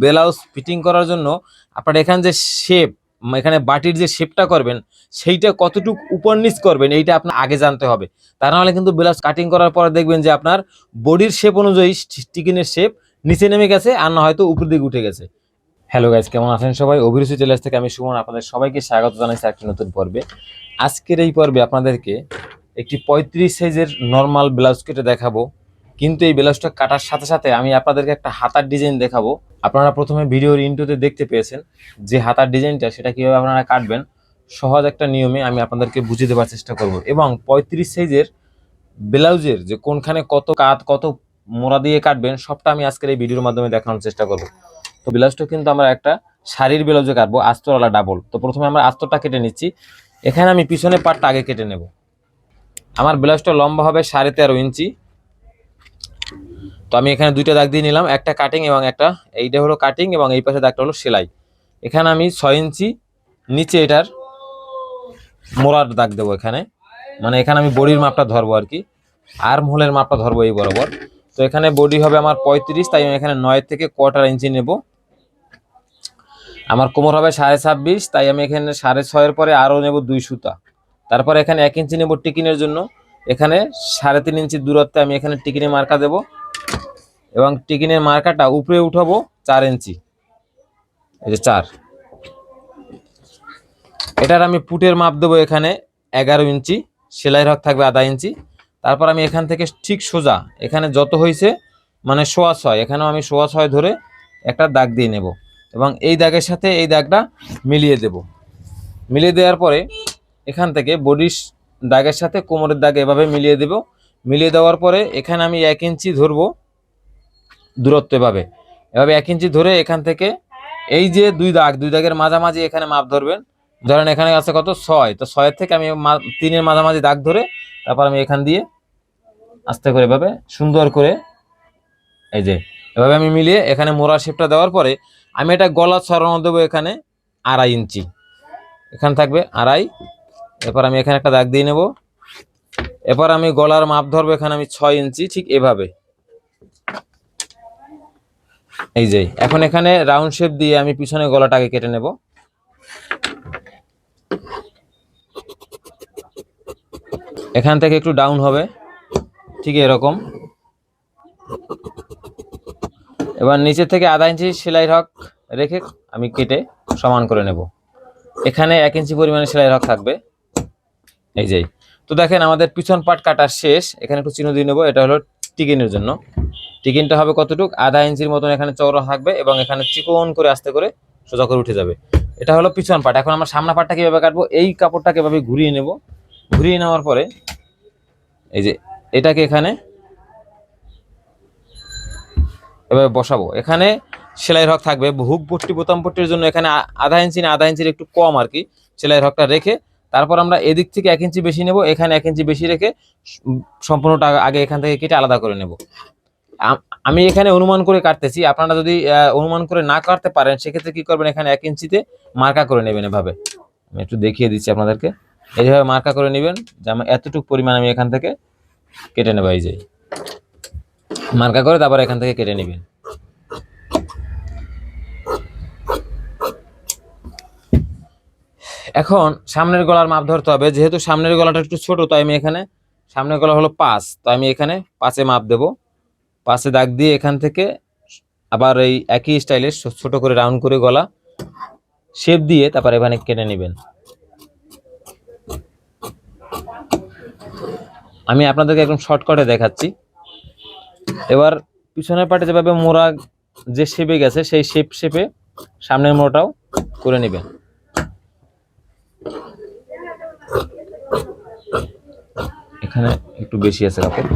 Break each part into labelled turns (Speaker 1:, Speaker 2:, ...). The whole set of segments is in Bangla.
Speaker 1: ব্লাউজ ফিটিং করার জন্য আপনার এখানে যে শেপ এখানে বাটির যে শেপটা করবেন, সেইটা কতটুকু উপর নিচ করবেন, এইটা আপনার আগে জানতে হবে। তা নাহলে কিন্তু ব্লাউজ কাটিং করার পরে দেখবেন যে আপনার বডির শেপ অনুযায়ী টিকিনের শেপ নিচে নেমে গেছে আর না হয়তো উপর দিকে উঠে গেছে। হ্যালো গাইজ কেমন আছেন সবাই? অভিরুচি টেলার্স থেকে আমি সুমন, আপনাদের সবাইকে স্বাগত জানাচ্ছি একটি নতুন পর্বে। আজকের এই পর্বে আপনাদেরকে একটি পঁয়ত্রিশ সাইজের নর্মাল ব্লাউজ কেটে দেখাবো। কিন্তু এই ব্লাউজটা কাটার সাথে সাথে আমি আপনাদেরকে একটা হাতার ডিজাইন দেখাবো। আপনারা প্রথমে ভিডিওর ইন্টুতে দেখতে পেয়েছেন যে হাতার ডিজাইনটা সেটা কীভাবে আপনারা কাটবেন, সহজ একটা নিয়মে আমি আপনাদেরকে বুঝিয়ে দেওয়ার চেষ্টা করব। এবং পঁয়ত্রিশ সাইজের ব্লাউজের যে কোনখানে কত কাত, কত মোড়া দিয়ে কাটবেন, সবটা আমি আজকের এই ভিডিওর মাধ্যমে দেখানোর চেষ্টা করব। তো ব্লাউজটা কিন্তু আমরা একটা শাড়ির ব্লাউজে কাটবো, আস্তরওয়ালা ডাবল তো প্রথমে আমরা আস্তরটা কেটে নিচ্ছি। এখানে আমি পিছনে পাটটা আগে কেটে নেব। আমার ব্লাউজটা লম্বা হবে সাড়ে তেরো ইঞ্চি। তো আমি এখানে দুইটা দাগ দিয়ে নিলাম, একটা কাটিং এবং একটা, এইটা হলো কাটিং এবং এই পাশে দাগটা হলো সেলাই। এখানে আমি ছয় ইঞ্চি নিচে এটার মোড়ার দাগ দেবো এখানে। মানে এখানে আমি বডির মাপটা ধরবো আর কি আর্ম হোলের মাপটা ধরবো এই বরাবর। তো এখানে বডি হবে আমার পঁয়ত্রিশ, তাই আমি এখানে নয় থেকে কোয়ার্টার ইঞ্চি নেব। আমার কোমর হবে সাড়ে ছাব্বিশ, তাই আমি এখানে সাড়ে ছয়ের পরে আরও নেব দুই সুতা। তারপরে এখানে এক ইঞ্চি নেব টিকিনের জন্য। এখানে সাড়ে তিন ইঞ্চি দূরত্বে আমি এখানে টিকিনে মার্কা দেব। এবং টিকিনের মার্কাটা উপরে উঠাবো চার ইঞ্চি। এই যে চার। এটার আমি পুটের মাপ দেবো এখানে এগারো ইঞ্চি সেলাই রক থাকবে আধা ইঞ্চি। তারপর আমি এখান থেকে ঠিক সোজা, এখানে যত হয়েছে মানে সোয়া ছয়, এখানেও আমি সোয়া ছয় ধরে একটা দাগ দিয়ে নেব এবং এই দাগের সাথে এই দাগটা মিলিয়ে দেব। মিলিয়ে দেওয়ার পরে এখান থেকে বডির দাগের সাথে কোমরের দাগ এভাবে মিলিয়ে দেব। মিলিয়ে দেওয়ার পরে এখানে আমি এক ইঞ্চি ধরবো দূরত্ব এভাবে। এভাবে এক ইঞ্চি ধরে এখান থেকে এই যে দুই দাগ, দুই দাগের মাঝামাঝি এখানে মাপ ধরবেন। ধরেন এখানে আছে কত? ছয়। তো ছয়ের থেকে আমি তিনের মাঝামাঝি দাগ ধরে তারপর আমি এখান দিয়ে আস্তে করে এভাবে সুন্দর করে এই যে এভাবে আমি মিলিয়ে এখানে মোড়া শেপটা দেওয়ার পরে আমি এটা গলা ছড়ানো দেবো এখানে আড়াই ইঞ্চি। এখানে থাকবে আড়াই। এরপর আমি এখানে একটা দাগ দিয়ে নেব। এরপর আমি গলার মাপ ধরবো এখানে আমি ছয় ইঞ্চি ঠিক এভাবে। এই যে, এখন এখানে রাউন্ড শেপ দিয়ে আমি পিছনে গলাটাকে কেটে নেব। এখান থেকে একটু ডাউন হবে, ঠিক এরকম। এবার নিচে থেকে আধা ইঞ্চি সেলাই রক রেখে আমি কেটে সমান করে নেব। এখানে এক ইঞ্চি পরিমাণে সেলাই রক থাকবে। এই যে, তো দেখেন আমাদের পিছন পাট কাটা শেষ, এখানে একটু চিহ্ন দিয়ে নেব, এটা হলো টিকেনের জন্য। টিকিনটা হবে কতটুক? আধা ইঞ্চির মতন এখানে চওড়া থাকবে এবং এখানে চিকন করে আস্তে করে সোজা করে উঠে যাবে। এটা হলো পিছন পাট। এখন আমরা সামনা পাটটা কীভাবে কাটবো? এই কাপড়টাকে এভাবে ঘুরিয়ে নেব। ঘুরিয়ে নেওয়ার পরে এই যে এটাকে এখানে এভাবে বসাবো। এখানে সেলাই রক থাকবে। হুক পট্টি বোতাম পট্টির জন্য এখানে আধা ইঞ্চি না আধা ইঞ্চির একটু কম আর কি সেলাই রকটা রেখে তারপর আমরা এদিক থেকে এক ইঞ্চি বেশি নেব। এখানে এক ইঞ্চি বেশি রেখে সম্পূর্ণটা আগে এখান থেকে কেটে আলাদা করে নেব। আম- এখানে অনুমান করে কাটতেছি। আপনারা যদি অনুমান করে না কাটতে পারেন, সেক্ষেত্রে কি করবেন? এখানে এক ইঞ্চিতে মার্কা করে নেবেন এভাবে। আমি একটু দেখিয়ে দিচ্ছি আপনাদেরকে। এইভাবে মার্কা করে নেবেন, যে আমার এতটুকু পরিমাণ আমি এখান থেকে কেটে নেব, এই যে। মার্কা করে তারপর এখান থেকে কেটে নেবেন। এখন সামনের গলার মাপ ধরতে হবে। যেহেতু সামনের গলাটা একটু ছোট, তাই আমি এখানে, সামনের গলা হলো পাঁচ তো আমি এখানে পাঁচে মাপ দেব। পাঁচে দাগ দিয়ে এখান থেকে আবার এই একই স্টাইলে ছোট করে রাউন্ড করে গলা শেপ দিয়ে তারপর এখানে কেটে নেবেন। আমি আপনাদেরকে একদম শর্টকাটে দেখাচ্ছি। এবার পিছনের পাটে যেভাবে মোড়া যে শেপে গেছে, সেই শেপ শেপে সামনের মোড়াটাও করে নেবেন। এখানে একটু বেশি আছে কাপড়।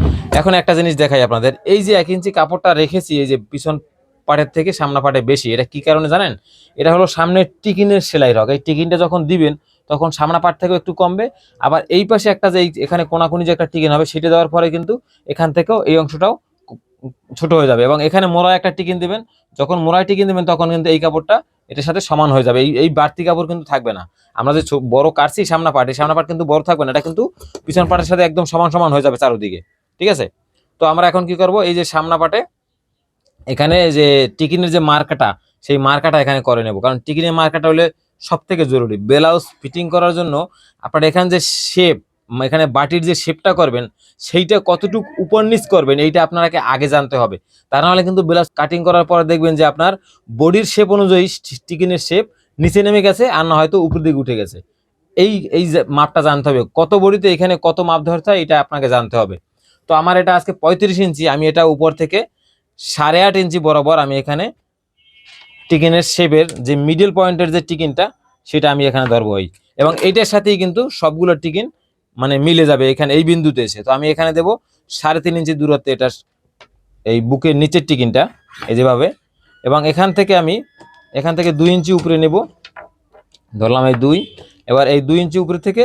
Speaker 1: এখন একটা জিনিস দেখাই আপনাদের। এই যে এক ইঞ্চি কাপড়টা রেখেছি, এই যে পিছন পাটের থেকে সামনা পাটে বেশি, এটা কি কারণে জানেন? এটা হলো সামনের টিকিনের সেলাই রক। এই টিকিনটা যখন দিবেন, তখন সামনা পাট থেকেও একটু কমবে। আবার এই পাশে একটা যে এখানে কোনাকুনি যে একটা টিকিন হবে, সেটা দেওয়ার পরে কিন্তু এখান থেকেও এই অংশটাও ছোট হয়ে যাবে। এবং এখানে মোড়া একটা টিকিন দিবেন। যখন মোড়ায় টিকিন দিবেন, তখন কিন্তু এই কাপড়টা এটার সাথে সমান হয়ে যাবে। এই এই বাড়তি কাপড় কিন্তু থাকবে না। আমরা যে বড় কাটছি সামনা পাট, এই সামনা পাট কিন্তু বড় থাকবে না। এটা কিন্তু পিছন পাটের সাথে একদম সমান সমান হয়ে যাবে চারোদিকে। ঠিক আছে? তো আমরা এখন কি করব? এই যে সামনা পাটে, এখানে যে টিকিনের যে মার্কাটা, সেই মার্কাটা এখানে করে নেব। কারণ টিকিনের মার্কাটা হলে সব থেকে জরুরি। ব্লাউজ ফিটিং করার জন্য আপনার এখানে যে শেপ এখানে বাটির যে শেপটা করবেন, সেইটা কতটুকু উপর নিচ করবেন, এইটা আপনাকে আগে জানতে হবে। তা নাহলে কিন্তু ব্লাউজ কাটিং করার পরে দেখবেন যে আপনার বডির শেপ অনুযায়ী টিকিনের শেপ নিচে নেমে গেছে আর না হয়তো উপর দিকে উঠে গেছে। এই এই মাপটা জানতে হবে, কত বডিতে এখানে কত মাপ ধরতে হয় এটা আপনাকে জানতে হবে। তো আমার এটা আজকে পঁয়ত্রিশ ইঞ্চি, আমি এটা উপর থেকে সাড়ে আট ইঞ্চি বরাবর আমি এখানে টিকিনের শেপের যে মিডল পয়েন্টের যে টিকিনটা, সেটা আমি এখানে ধরবো এবং এইটার সাথেই কিন্তু সবগুলো টিকিন মানে মিলে যাবে এখানে, এই বিন্দুতে এসে। তো আমি এখানে দেব সাড়ে তিন ইঞ্চি দূরত্বে এটা এই বুকের নিচের টিকিনটা, এই যেভাবে। এবং এখান থেকে আমি, এখান থেকে দুই ইঞ্চি উপরে নেব। ধরলাম এই দুই। এবার এই দুই ইঞ্চি উপরে থেকে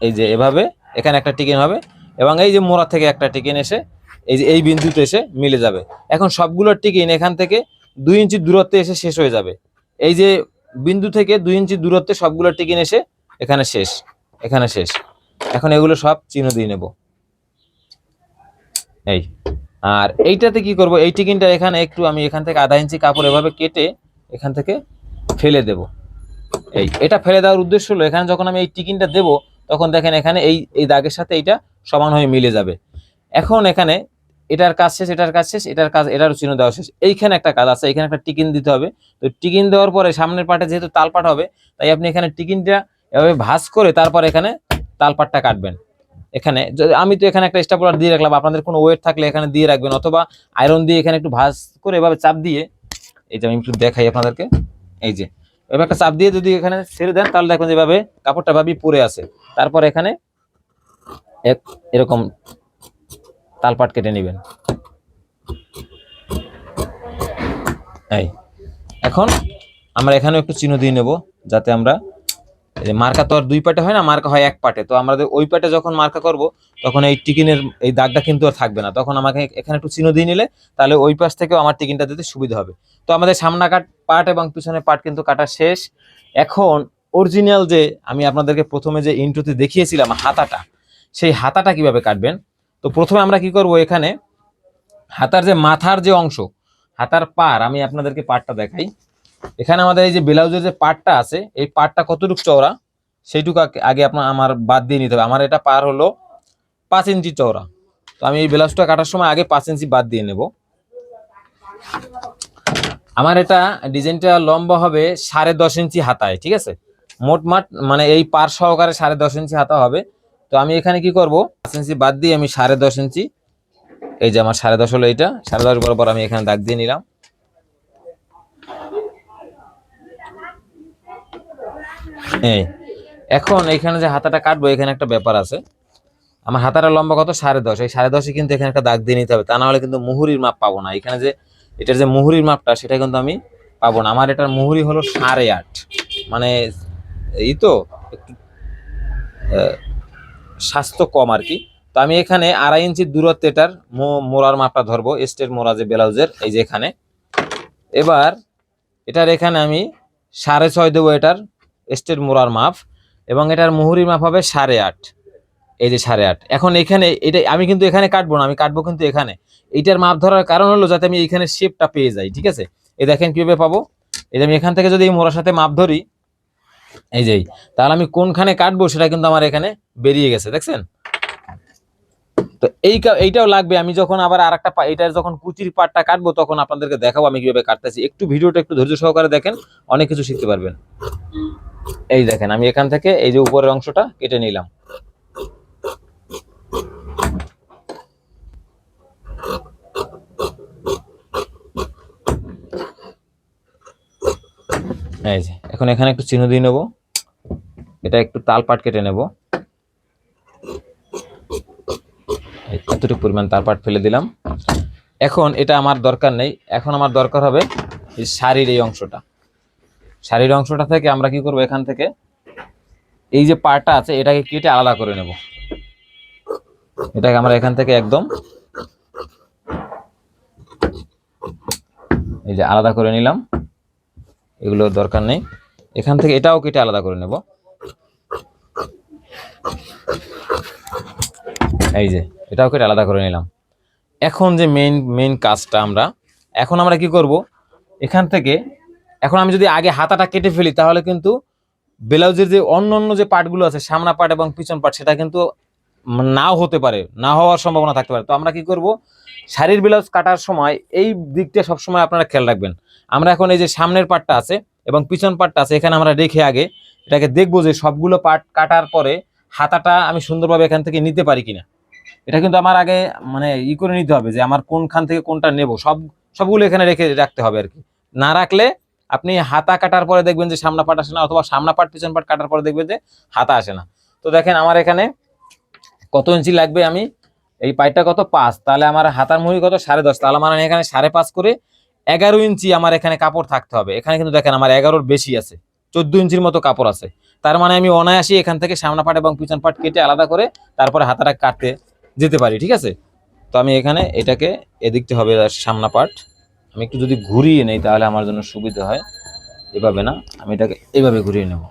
Speaker 1: এই যে এভাবে, এখানে একটা টিকিন হবে। এবং এই যে মোড়া থেকে একটা টিকিন এসে, এই যে এই বিন্দুতে এসে মিলে যাবে। এখন সবগুলো টিকিন এখান থেকে দুই ইঞ্চি দূরত্বে এসে শেষ হয়ে যাবে। এই যে বিন্দু থেকে দুই ইঞ্চি দূরত্বে সবগুলো টিকিন এসে এখানে শেষ এখানে শেষ। এখন এগুলো সব চিহ্ন দিয়ে নেব। এই, আর এইটাতে কি করব? এই টিকিনটা এখানে একটু আমি এখান থেকে আধা ইঞ্চি কাপড় এভাবে কেটে এখান থেকে ফেলে দেব। এই, এটা ফেলে দেওয়ার উদ্দেশ্য হলো, এখানে যখন আমি এই টিকিনটা দেব, তখন দেখেন এখানে এই এই দাগের সাথে এইটা সমান হয়ে মিলে যাবে। এখন এখানে এটার কাজ শেষ, এটার কাজ শেষ, এটার কাজ, এটারও চিহ্ন দেওয়া শেষ। এইখানে একটা কাজ আছে, এখানে একটা টিকিন দিতে হবে। তো টিকিন দেওয়ার পরে সামনের পাটে যেহেতু তালপাট হবে, তাই আপনি এখানে টিকিনটা এভাবে ভাঁজ করে তারপর এখানে তালপাটটা কাটবেন। এখানে আমি তো এখানে একটা স্টাপুলার দিয়ে রাখলাম, আপনাদের কোনো ওয়েট থাকলে এখানে দিয়ে রাখবেন অথবা আয়রন দিয়ে এখানে একটু ভাঁজ করে এভাবে চাপ দিয়ে, এই যে আমি একটু দেখাই আপনাদেরকে, এই যে, এভাবে একটা চাপ দিয়ে যদি এখানে ছেড়ে দেন, তাহলে দেখবেন যেভাবে কাপড়টা ভাবি পরে আছে। তারপর এখানে এক, এরকম তালপাট কেটে নেবেন। এই, এখন আমরা এখানেও একটু চিহ্ন দিয়ে নেব, যাতে আমরা মার্কা তো আর দুই পাটে হয় না, মার্কা হয় এক পাটে। তো আমাদের ওই পাটে যখন মার্কা করব, তখন এই টিকিনের, এই দাগটা কিন্তু আর থাকবে না। তখন আমাকে এখানে একটু চিহ্ন দিয়ে নিলে, তাহলে ওই পাশ থেকেও আমার টিকিনটা দিতে সুবিধা হবে। তো আমাদের সামনা কাট পাট এবং পিছনে পাট কিন্তু কাটা শেষ। এখন অরিজিনাল যে আমি আপনাদেরকে প্রথমে যে ইন্ট্রোতে দেখিয়েছিলাম হাতাটা, সেই হাতাটা কীভাবে কাটবেন? তো প্রথমে আমরা কি করব এখানে? হাতার যে মাথার যে অংশ, হাতার পার আমি আপনাদেরকে পাটটা দেখাই। এখানে আমাদের এই যে ব্লাউজের যে পাটটা আছে, এই পাটটা কতটুকু চওড়া? সেইটুকু আগে- আগে আপনার আমার বাদ দিয়ে নিতে হবে। আমার এটা পার হলো পাঁচ ইঞ্চি চওড়া। তো আমি এই ব্লাউজটা কাটার সময় আগে পাঁচ ইঞ্চি বাদ দিয়ে নেব। আমার এটা ডিজাইনটা লম্বা হবে সাড়ে দশ ইঞ্চি হাতায়, ঠিক আছে? মোটমাট মানে এই পার সহকারে সাড়ে দশ ইঞ্চি হাতা হবে। তো আমি এখানে কি করব? পাঁচ ইঞ্চি বাদ দিয়ে আমি সাড়ে দশ ইঞ্চি এই যে আমার সাড়ে দশ হলো এইটা। সাড়ে দশ বরাবর আমি এখানে দাগ দিয়ে নিলাম। এই, এখন এখানে যে হাতাটা কাটবো, এখানে একটা ব্যাপার আছে। আমার হাতাটা লম্বা কত? সাড়ে দশ। এই সাড়ে দশে কিন্তু এখানে একটা দাগ দিয়ে নিতে হবে। তা না হলে কিন্তু মুহুরির মাপ পাবো না। এখানে যে, এটার যে মুহুরির মাপটা, সেটা কিন্তু আমি পাবো না। আমার এটার মুহুরি হলো সাড়ে আট। মানে এই তো, একটু স্বাস্থ্য কম আর কি। তো আমি এখানে আড়াই ইঞ্চি দূরত্বে এটার মোড়ার মাপটা ধরবো। এস্টের মোড়া যে ব্লাউজের, এই যে এখানে। এবার, এটার এখানে আমি সাড়ে ছয় দেবো এটার স্টেট মোড়ার মাপ, এবং এটার মুহুরির মাপ হবে সাড়ে আট। এই যে সাড়ে আট। এখন এখানে এটা আমি কিন্তু এখানে কাটবো না, আমি কাটবো কিন্তু এখানে। এইটার মাপ ধরার কারণ হলো যাতে আমি এখানে শেপটা পেয়ে যাই, ঠিক আছে? এই দেখেন কীভাবে পাবো? এই যে আমি এখান থেকে যদি এই মোড়ার সাথে মাপ ধরি, এই যে তাহলে আমি কোনখানে কাটবো সেটা কিন্তু আমার এখানে বেরিয়ে গেছে, দেখছেন? তো এই এইটাও লাগবে। আমি যখন আবার আর একটা এটার যখন কুচির পাটটা কাটবো, তখন আপনাদেরকে দেখাবো আমি কীভাবে কাটতেছি। একটু ভিডিওটা একটু ধৈর্য সহকারে দেখেন, অনেক কিছু শিখতে পারবেন। এই দেখেন, আমি এখান থেকে এই যে উপরের অংশটা কেটে নিলাম। এই যে, এখন এখানে একটু চিহ্ন দিয়ে নেব। এটা একটু তাল পাট কেটে নেব। এতটুকু পরিমাণ তাল পাট ফেলে দিলাম। এখন এটা আমার দরকার নেই। এখন আমার দরকার হবে এই শাড়ির এই অংশটা। শাড়ির অংশটা থেকে আমরা কি করব এখান থেকে? এই যে পাটটা আছে, এটাকে কেটে আলাদা করে নেব। এটাকে আমরা এখান থেকে একদম এই যে আলাদা করে নিলাম। এগুলোর দরকার নেই। এখান থেকে এটাও কেটে আলাদা করে নেব। এই যে, এটাও কেটে আলাদা করে নিলাম। এখন যে মেইন মেইন কাজটা আমরা, এখন আমরা কি করব? এখান থেকে, এখন আমি যদি আগে হাতাটা কেটে ফেলি, তাহলে কিন্তু ব্লাউজের যে অন্য অন্য যে পার্টগুলো আছে, সামনা পার্ট এবং পিছন পার্ট সেটা কিন্তু নাও হতে পারে, না হওয়ার সম্ভাবনা থাকতে পারে। তো আমরা কি করব? শাড়ির ব্লাউজ কাটার সময় এই দিকটা সবসময় আপনারা খেয়াল রাখবেন। আমরা এখন এই যে সামনের পার্টটা আছে এবং পিছন পার্টটা আছে, এখানে আমরা রেখে আগে এটাকে দেখব যে সবগুলো পার্ট কাটার পরে হাতাটা আমি সুন্দরভাবে এখান থেকে নিতে পারি কিনা। এটা কিন্তু আমার আগে মানে ই করে নিতে হবে যে আমার কোনখান থেকে কোনটা নেব। সব, সবগুলো এখানে রেখে রাখতে হবে আর কি না রাখলে আপনি হাতা কাটার পরে দেখবেন যে সামনা পাট আসে না, অথবা সামনা পাট, পিছন পাট কাটার পরে দেখবেন যে হাতা আসে না। তো দেখেন আমার এখানে কত ইঞ্চি লাগবে আমি, এই পাইটটা কত? পাঁচ। তাহলে আমার হাতার মুড়ি কত? সাড়ে দশ। তাহলে আমার এখানে সাড়ে পাঁচ করে এগারো ইঞ্চি আমার এখানে কাপড় থাকতে হবে। এখানে কিন্তু দেখেন আমার এগারোর বেশি আছে। চোদ্দ ইঞ্চির মতো কাপড় আছে। তার মানে আমি অনায়াসই এখান থেকে সামনা পাট এবং পিছন পাট কেটে আলাদা করে তারপরে হাতাটা কাটতে যেতে পারি, ঠিক আছে? তো আমি এখানে এটাকে এদিকটা হবে সামনা পাট আমি একটু যদি ঘুরিয়ে নেই তাহলে আমার জন্য সুবিধা হয়। এভাবে না, আমি এটাকে এভাবে ঘুরিয়ে নেব।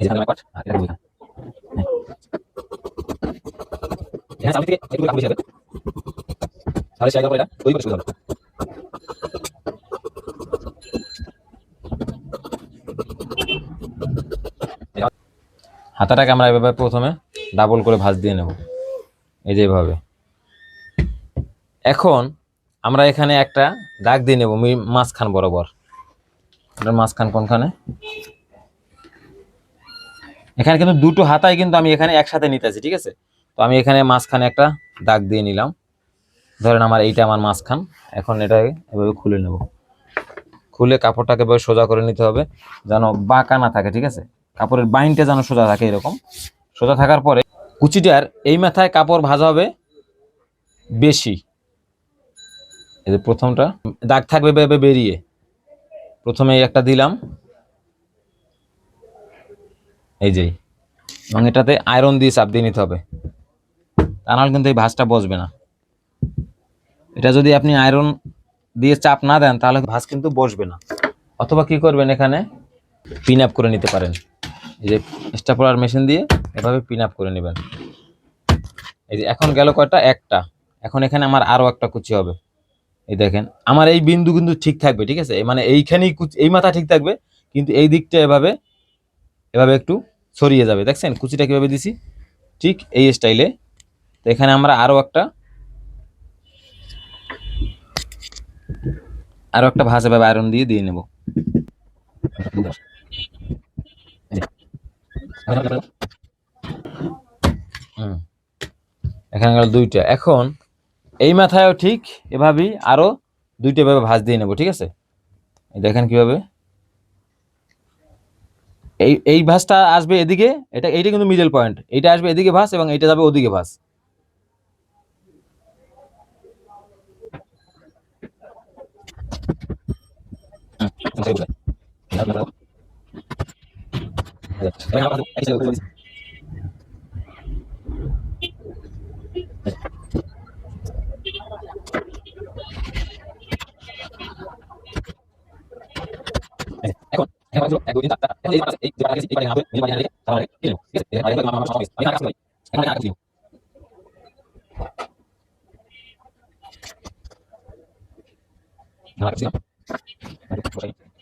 Speaker 1: এই যে সামনের পাট, আর এটা ঘুরিয়ে। হ্যাঁ। এখানে সামনে থেকে একটু কাপড় বেশি হবে। তাহলে সেই কাপড় এটা তৈরি করতে সুবিধা হবে। হাতাটাকে আমরা এভাবে প্রথমে ডাবল করে ভাঁজ দিয়ে নেব। এই যে এভাবে। এখন আমরা এখানে একটা দাগ দিয়ে নেব মাঝখান বরাবর। এটার মাঝখান কোনখানে? এখানে কিন্তু দুটো হাতাই কিন্তু আমি এখানে একসাথে নিতেছি, ঠিক আছে? তো আমি এখানে মাঝখানে একটা দাগ দিয়ে নিলাম। ধরেন আমার এইটা আমার মাঝখান। এখন এটা এভাবে খুলে নেব। খুলে কাপড়টাকে সোজা করে নিতে হবে, যেন বাঁকা না থাকে, ঠিক আছে? কাপড়ের বাইনটা যেন সোজা থাকে এরকম। সোজা থাকার পরে কুচিটার এই মাথায় কাপড় ভাজা হবে বেশি। এই যে প্রথমটা, দাগ থাকবে এভাবে বেরিয়ে। প্রথমে একটা দিলাম। এই যেই এবং এটাতে আয়রন দিয়ে চাপ দিয়ে নিতে হবে। তা নাহলে কিন্তু এই ভাঁজটা বসবে না। এটা যদি আপনি আয়রন দিয়ে চাপ না দেন, তাহলে ভাঁজ কিন্তু বসবে না। অথবা কি করবেন এখানে পিন আপ করে নিতে পারেন। এই যে স্টাপলার মেশিন দিয়ে এভাবে পিন আপ করে নেবেন। এই যে এখন গেল কয়টা? একটা। এখন এখানে আমার আরও একটা কুচি হবে। এই দেখেন, আমার এই বিন্দু কিন্তু ঠিক থাকবে, ঠিক আছে? মানে এইখানেই কুচি, এই মাথা ঠিক থাকবে, কিন্তু এই দিকটা এভাবে এভাবে একটু ছড়িয়ে যাবে। দেখছেন? কুচিটা কীভাবে দিছি? ঠিক এই স্টাইলে তো এখানে আমরা আরও একটা আরও একটা ভাঁজ এভাবে আয়রন দিয়ে দিয়ে নেব। এখানে গেল দুইটা। এখন এই মাথায়ও ঠিক এভাবেই আরও দুইটা এভাবে ভাঁজ দিয়ে নেব, ঠিক আছে? দেখেন কীভাবে। এই এই ভাঁজটা আসবে এদিকে, এটা, এইটা কিন্তু মিডল পয়েন্ট এটা আসবে এদিকে ভাঁজ এবং এটা যাবে ওদিকে ভাঁজ। এখন এখন হলো এক দুই তিন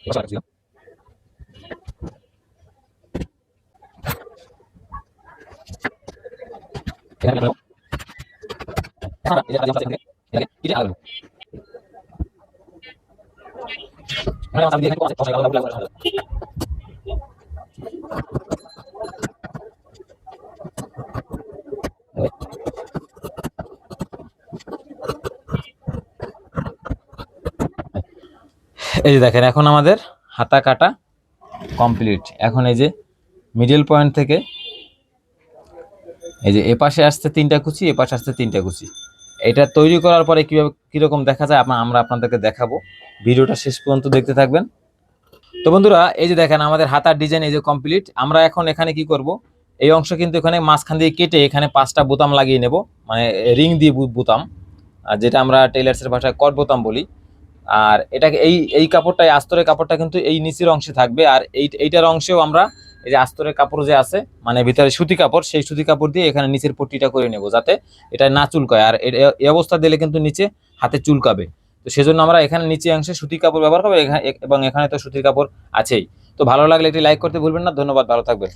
Speaker 1: চার চার এই যে দেখেন এখন আমাদের হাতা কাটা কমপ্লিট এখন এই যে মিডল পয়েন্ট থেকে এই যে এপাশে পাশে আসছে তিনটা কুচি, এপাশে পাশে আসছে তিনটা কুচি। এটা তৈরি করার পরে কীভাবে, কীরকম দেখা যায়? আমরা আপনাদেরকে দেখাবো। ভিডিওটা শেষ পর্যন্ত দেখতে থাকবেন। তো বন্ধুরা, এই যে দেখেন, আমাদের হাতার ডিজাইন এই যে কমপ্লিট আমরা এখন এখানে কি করব? এই অংশ কিন্তু এখানে মাঝখান দিয়ে কেটে এখানে পাঁচটা বোতাম লাগিয়ে নেব। মানে রিং দিয়ে বোতাম, আর যেটা আমরা টেলার্সের ভাষায় কট বোতাম বলি। আর এটাকে এই এই কাপড়টা এই আস্তরের কাপড়টা কিন্তু এই নিচের অংশে থাকবে। আর এই, এইটার অংশেও আমরা এই যে আস্তরের কাপড় যে আছে মানে ভিতরে সুতি কাপড়, সেই সুতি কাপড় দিয়ে এখানে নিচের পট্টিটা করে নেব যাতে এটা না চুলকায়। আর এই অবস্থা দিলে কিন্তু নিচে হাতে চুলকাবে। তো সেজন্য আমরা এখানে নিচে অংশে সুতি কাপড় ব্যবহার করব এবং এখানে তো সুতির কাপড় আছেই। তো ভালো লাগলে একটি লাইক করতে ভুলবেন না। ধন্যবাদ, ভালো থাকবেন।